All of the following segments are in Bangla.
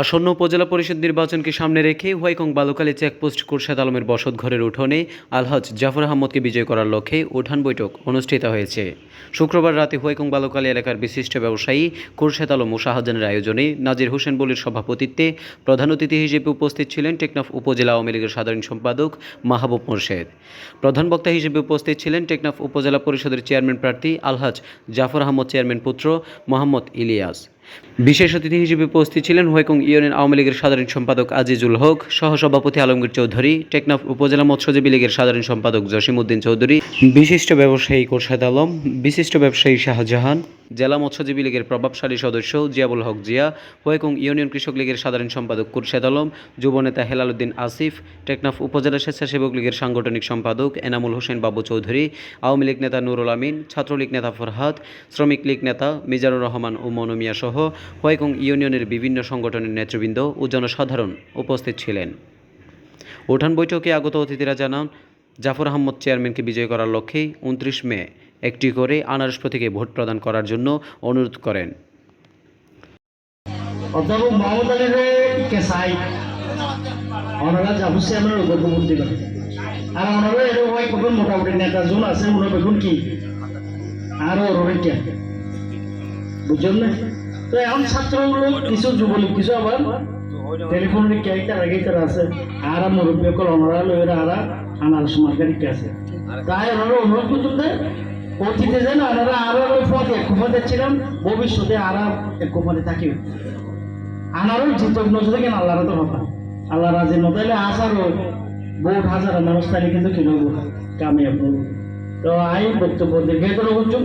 আসন্ন উপজেলা পরিষদ নির্বাচনকে সামনে রেখে হোয়াইকং বালুকালী চেকপোস্ট কুরশেদ আলমের বসত ঘরের উঠোনে আলহাজ জাফর আহমদকে বিজয় করার লক্ষ্যে উঠান বৈঠক অনুষ্ঠিত হয়েছে। শুক্রবার রাতে হোয়াইকং বালুকালী এলাকার বিশিষ্ট ব্যবসায়ী কুরশেদ আলম ও শাহজাহানের আয়োজনে নাজির হোসেন বলির সভাপতিত্বে প্রধান অতিথি হিসেবে উপস্থিত ছিলেন টেকনাফ উপজেলা আওয়ামী লীগের সাধারণ সম্পাদক মাহবুব মোর্শেদ। প্রধান বক্তা হিসেবে উপস্থিত ছিলেন টেকনাফ উপজেলা পরিষদের চেয়ারম্যান প্রার্থী আলহাজ জাফর আহমদ চেয়ারম্যান পুত্র মোহাম্মদ ইলিয়াস। বিশেষ অতিথি হিসেবে উপস্থিত ছিলেন হুয়েকং ইউনিয়ন আওয়ামী লীগের সাধারণ সম্পাদক আজিজুল হক, সহসভাপতি আলমগীর চৌধুরী, টেকনাফ উপজেলা মৎস্যজীবী লীগের সাধারণ সম্পাদক জসিম উদ্দিন চৌধুরী, বিশিষ্ট ব্যবসায়ী কোরশাদ আলম, বিশিষ্ট ব্যবসায়ী শাহজাহান জেলা মৎস্যজীবী লীগের প্রভাবশালী সদস্য জিয়াবুল হক জিয়া হোয়াইকং ইউনিয়ন কৃষক লীগের সাধারণ সম্পাদক কুরশেদ আলম যুবনেতা হেলাল উদ্দিন আসিফ, টেকনাফ উপজেলা স্বেচ্ছাসেবক লীগের সাংগঠনিক সম্পাদক এনামুল হোসেন বাবু চৌধুরী, আওয়ামী লীগ নেতা নুরুল আমিন, ছাত্রলীগ নেতা ফরহাদ, শ্রমিক লীগ নেতা মিজানুর রহমান ও মনোমিয়া সহ হোয়াইকং ইউনিয়নের বিভিন্ন সংগঠনের নেতৃবৃন্দ ও জনসাধারণ উপস্থিত ছিলেন। উঠান বৈঠকে আগত অতিথিরা জানান, জাফর আহমদ চেয়ারম্যানকে বিজয় করার লক্ষ্যে উনত্রিশ মে একটি করে আনারস প্রতীকে ভোট প্রদান করার জন্য অনুরোধ করেন। অধ্যাপক আর ওনারা এরকম হয় কখন মোটামুটি নেতা আছে বেগুন কি? আর ওর কে। বুঝছেন না? তো এখন ছাত্রগুলো কিছু যুবলীগ, কিছু আবার টেলিফোন কে তার তারা আছে। আর মুরব্বী আনারস মার্কেট আছে। তাই ওনারা অনুরোধ করতেন অতীতে যেন ওনারা আরও এক পথে ছিলাম, ভবিষ্যতে আর পথে থাকি আনারও জিতক নজরে কেন আল্লাহর তো কথা আল্লাহ রাজি নতাইলে আসারও বহুত হাজার মানুষ তাই কিন্তু কিনব কামিয়াব। তো আই বক্তব্য দীর্ঘায়িত করছুন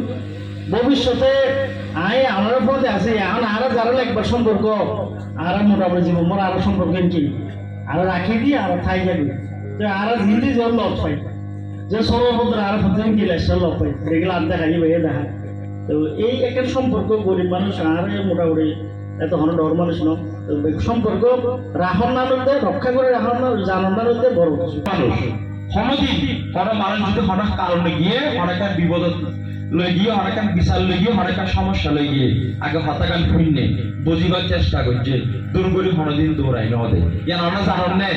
ভবিষ্যতে আই আমার পথে আছে, এখন আর যারা একবার সম্পর্ক, আর মোটামুটি জীবন মোর আরও সম্পর্ক কি আর রাখি দিয়ে আর ঠাই যাবি। তো আর হিন্দি জল লভ পাই যে আর দেখা তো এই একটা সম্পর্ক গরিব মানুষ আর মোটামুটি এত হন ডর মানুষ ন সম্পর্ক রাহন না লইতে রক্ষা করে রাহন বড় কিছু। মানুষ মানুষ যদি হঠাৎ কারণে গিয়ে হঠাৎ বিপদ লই গিয়ে হঠাৎ বিশাল লই গিয়ে হঠাৎ সমস্যা লই গিয়ে, আগে হতাকাল ফুইনে বুঝিবার চেষ্টা করছে দুর্গরি হনদিন দৌড়াই নদে কেন আমরা নে?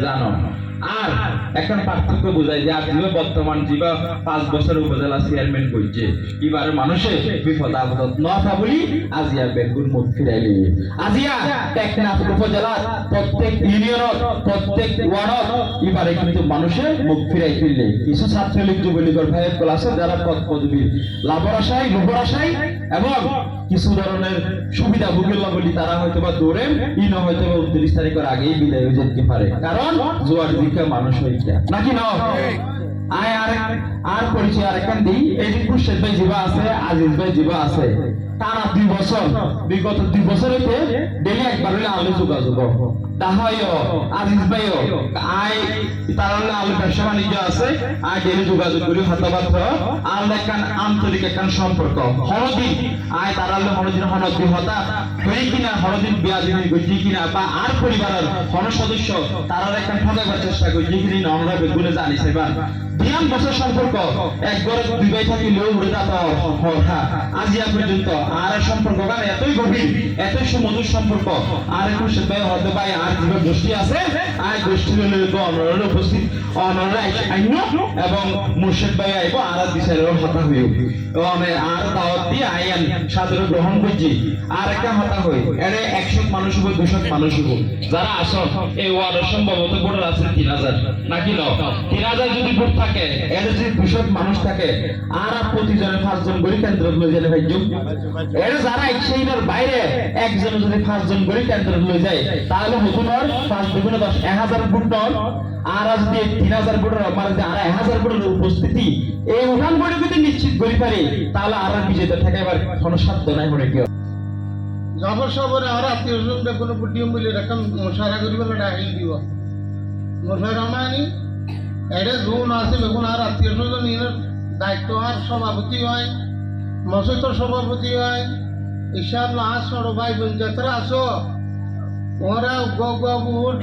জানো। আর এখন পার্থক্য বোঝায় যে আজকে বর্তমান জীবা পাঁচ বছর উপজেলা চেয়ারম্যান করছে এবারে মানুষে বিপদ আপদ নথা বলি আজিয়া বেগুন মুখ ফিরাইলি। আজিয়া টেকনাফ উপজেলার প্রত্যেক ইউনিয়নত প্রত্যেক ওয়ার্ডত এবারে কিন্তু মানুষে মুখ ফিরাই ফিরলে। কিছু ছাত্রলীগ, যুবলীগের ভাই ক্লাসে যারা পদ পদবী লাভর আশায় লোভর আশায় এবং কিছু ধরনের সুবিধা ভোগের বলি তারা হয়তো বা দৌড়েন ই না হয়তো বা উনত্রিশ তারিখের আগেই বিদায় হয়ে যেতে পারে। কারণ জোয়ার দিকে মানুষ হয়েছে নাকি ন আর পরিচয় আরেকখান দিই। এই যে শেষ ভাই জিবা আছে, আজিজ ভাই জিবা আছে। তারা দুই বছর, বিগত দুই বছর হইতে ডেলি একবার হইলে আলো যোগাযোগ তাহাইও আজিজ ভাইও আই তার আলো ব্যবসা বাণিজ্য আছে, আই ডেলি যোগাযোগ করি হতাবার্ত আর একখান আন্তরিক একখান সম্পর্ক। হরদিন হলে হরদিন হতা হয়ে কিনা, হরদিন বিয়া দিন গজি কিনা, বা আর পরিবারের হন সদস্য, তারা একখান ঠকাবার চেষ্টা করি, যেখানে আমরা বেগুনে জানি সেবার বিয়ান বছর সম্পর্ক। একবার দুই ভাই থাকি লো উড়ে যাতা কথা আজিয়া পর্যন্ত আর সম্পর্ক গান এতই গভীর, এতই সুমধুর সম্পর্ক। আর একটু সে ভাই হতে ভাই আর যে গোষ্ঠী আছে, আর গোষ্ঠীর লোক অনরের উপস্থিত আইন এবং মুর্শিদ ভাই আইব, আর হতা আমি আর দাওয়াত দিয়ে গ্রহণ করছি, আর একটা হতা হই এর একশো মানুষ হব দুশো মানুষ হব। যারা আসো, এই ওয়ার্ড সম্ভবত ভোটার আছে তিন হাজার। নাকি ন তিন হাজার যদি ভোট থাকে দুশো মানুষ থাকে। আর পাঁচজন কেন্দ্র লই গেলে ভাই এর যারা বাইরে একজন যদি পাঁচজন কেন্দ্র লই যায়, তাহলে আর পাঁচ দশ, এক হাজার আর তিন হাজার মানে আর হাজার উপস্থিতি এই উঠান করে যদি নিশ্চিত করি পারি, তাহলে আর বিজেতা থাকে এবার কোনো সাধ্য নাই মনে কেউ যাবৰ চবৰে আৰু আত্মীয় এখন মছাৰা কৰিবলৈ ডাকি দিব। এটা যোন আছে দেখোন আর আত্মীয় স্বজন দায়িত্ব আর সভাপতি হয়, মসজিদর সভাপতি হয় ইসাব লাহাজ সর ভাই বোন যাত্রা আসো। ওরা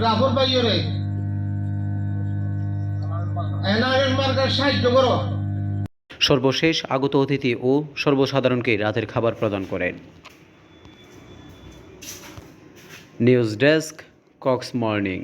লাভর বাইরে এনআরএস মার্কার সাহায্য করো। সর্বশেষ আগত অতিথি ও সর্বসাধারণকে রাতের খাবার প্রদান করেন। News desk, Cox Morning.